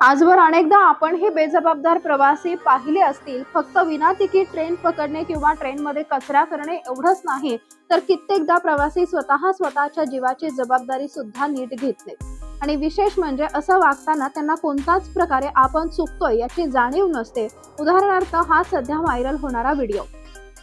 आजवर अनेकदा आपण हे बेजबाबदार प्रवासी पाहिले असतील फक्त विना तिकीट ट्रेन पकडणे किंवा ट्रेनमध्ये कचरा करणे एवढंच नाही तर कित्येकदा प्रवासी स्वतः स्वतःच्या जीवाची जबाबदारी सुद्धा नीट घेत नाहीत. आणि विशेष म्हणजे असं वागताना त्यांना कोणताच प्रकारे आपण चुकतोय याची जाणीव नसते. उदाहरणार्थ हा सध्या व्हायरल होणारा व्हिडिओ.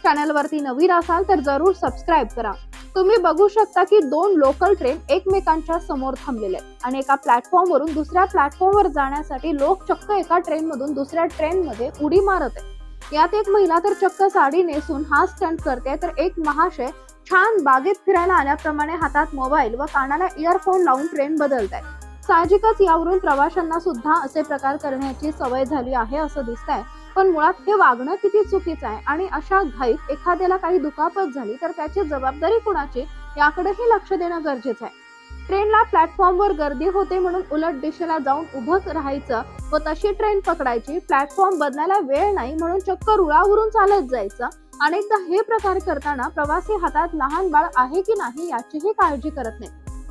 चॅनलवरती नवीन असाल तर जरूर सबस्क्राईब करा. तुम्ही बघू शकता की दोन लोकल ट्रेन एकमेकांच्या समोर थांबलेले आहेत. आणि एका प्लॅटफॉर्मवरून दुसऱ्या प्लॅटफॉर्मवर जाण्यासाठी लोक चक्क एका ट्रेनमधून दुसऱ्या ट्रेनमध्ये उडी मारत आहे यात एक महिला तर चक्क साडी नेसून हा स्टंट करते तर एक महाशय छान बागेत फिरायला आल्याप्रमाणे हातात मोबाईल व कानाला इयरफोन लावून ट्रेन बदलत आहे साहजिकच यावरून प्रवाशांना सुद्धा असे प्रकार करण्याची सवय झाली आहे असं दिसतंय. पण मुळात हे वागणं किती चुकीचं आहे? आणि अशा घाईत एखाद्याला काही दुखापत झाली तर त्याची जबाबदारी कुणाची? याकडेही लक्ष देणं गरजेचं आहे. ट्रेनला प्लॅटफॉर्मवर गर्दी होते म्हणून उलट दिशेला जाऊन उभंच राहायचं व तशी ट्रेन पकडायची प्लॅटफॉर्म बदलायला वेळ नाही म्हणून चक्क रुळावरून चालत जायचं. अनेकदा हे प्रकार करताना प्रवासी हातात लहान बाळ आहे की नाही याचीही काळजी करत नाही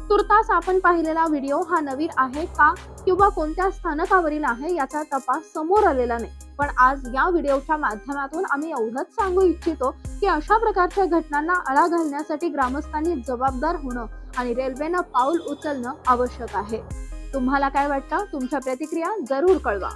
तुर्तास आपण पाहिलेला व्हिडिओ हा नवीन आहे का? किंवा कोणत्या स्थानकावरील आहे याचा तपास समोर आलेला नाही. पण आज या व्हिडिओच्या माध्यमातून आम्ही एवढंच सांगू इच्छितो की अशा प्रकारच्या घटनांना आळा घालण्यासाठी ग्रामस्थांनी जबाबदार होणं आणि रेल्वेनं पाऊल उचलणं आवश्यक आहे. तुम्हाला काय वाटतं? तुमच्या प्रतिक्रिया जरूर कळवा.